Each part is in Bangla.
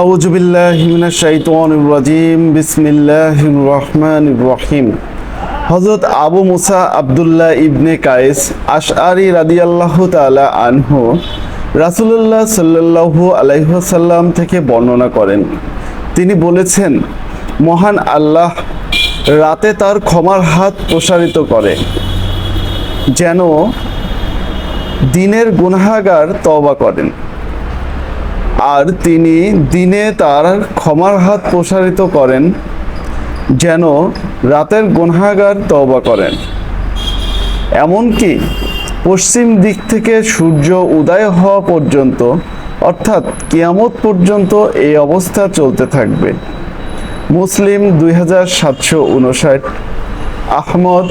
আউযু বিল্লাহি মিনাশ শাইতানির রাজিম। বিসমিল্লাহির রহমানির রহিম। হযরত আবু মুসা আব্দুল্লাহ ইবনে কায়েস আশআরি রাদিয়াল্লাহু তাআলা আনহু রাসূলুল্লাহ সাল্লাল্লাহু আলাইহি থেকে বর্ণনা করেন। তিনি বলেছেন, মহান আল্লাহ রাতে তার ক্ষমার হাত প্রসারিত করে, যেন দিনের গুনাহাগার তওবা করেন। আর তিনি দিনে তার ক্ষমার হাত প্রসারিত করেন, যেন রাতের গুনাহাগার তওবা করেন। এমনকি পশ্চিম দিক থেকে সূর্য উদয় হওয়া পর্যন্ত, অর্থাৎ কিয়ামত পর্যন্ত এই অবস্থা চলতে থাকবে। মুসলিম দুই হাজার সাতশো উনষাট আহমদ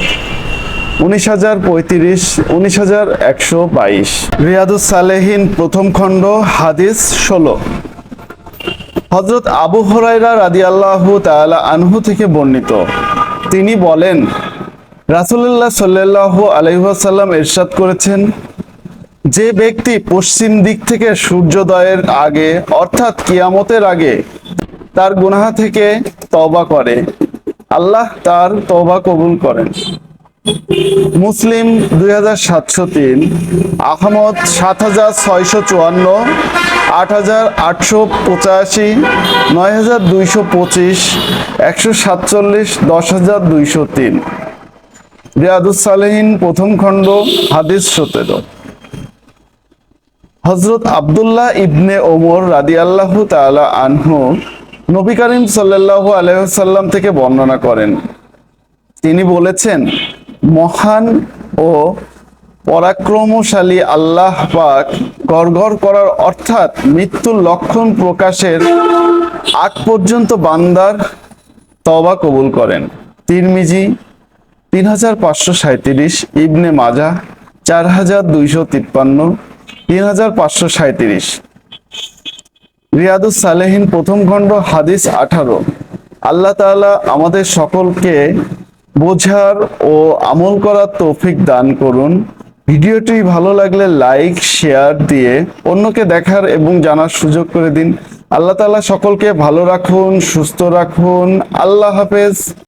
উনিশ হাজার পঁয়ত্রিশ, উনিশ হাজার একশো বাইশ। রিয়াদুস সালেহিন প্রথম খণ্ড, হাদিস ষোলো। হজরত আবু হরাইরা রাদি আল্লাহ তালা আনহু থেকে বর্ণিত। তিনি বলেন রাসুল্লাহ সাল্লাহ আলহাসাল্লাম এরশাদ করেছেন, যে ব্যক্তি পশ্চিম দিক থেকে সূর্যোদয়ের আগে, অর্থাৎ কিয়ামতের আগে, তার গুনাহা থেকে তওবা করে, আল্লাহ তার তওবা কবুল করেন। মুসলিম দুই হাজার সাতশো তিন, আহমদ সাত হাজার ছয়শো চুয়ান্ন, আট হাজার আটশো পঁচাশি, নয় হাজার দুইশো পঁচিশ, একশো সাতচল্লিশ, দশ হাজার দুইশো তিন। রিয়াদুস সালেহিন প্রথম খণ্ড, হাদিস সতেরো। হজরত আবদুল্লাহ ইবনে ওমর রাদি আল্লাহ তালা আনহু নবী করিম সাল্লাহ আলহাম থেকে বর্ণনা করেন। তিনি বলেছেন মহান ও পরাক্রমশালী আল্লাহ পাক গড়গড় করার অর্থাৎ মৃত্যুর লক্ষণ প্রকাশের আগ পর্যন্ত বান্দার তবা কবুল করেন। তিরমিজি তিন হাজার পাঁচশো সাঁত্রিশ ইবনে মাজা চার হাজার দুইশো তিপ্পান্ন, তিন হাজার পাঁচশো সাঁত্রিশ রিয়াদুস সালেহিন প্রথম খণ্ড, হাদিস আঠারো। আল্লাহ তাআলা আমাদের সকলকে বোঝার ও আমল করার তৌফিক দান করুন। ভিডিওটি ভালো লাগলে লাইক, শেয়ার দিয়ে অন্যকে দেখার এবং জানার সুযোগ করে দিন। আল্লাহ তাআলা সকলকে ভালো রাখুন, সুস্থ রাখুন। আল্লাহ হাফেজ।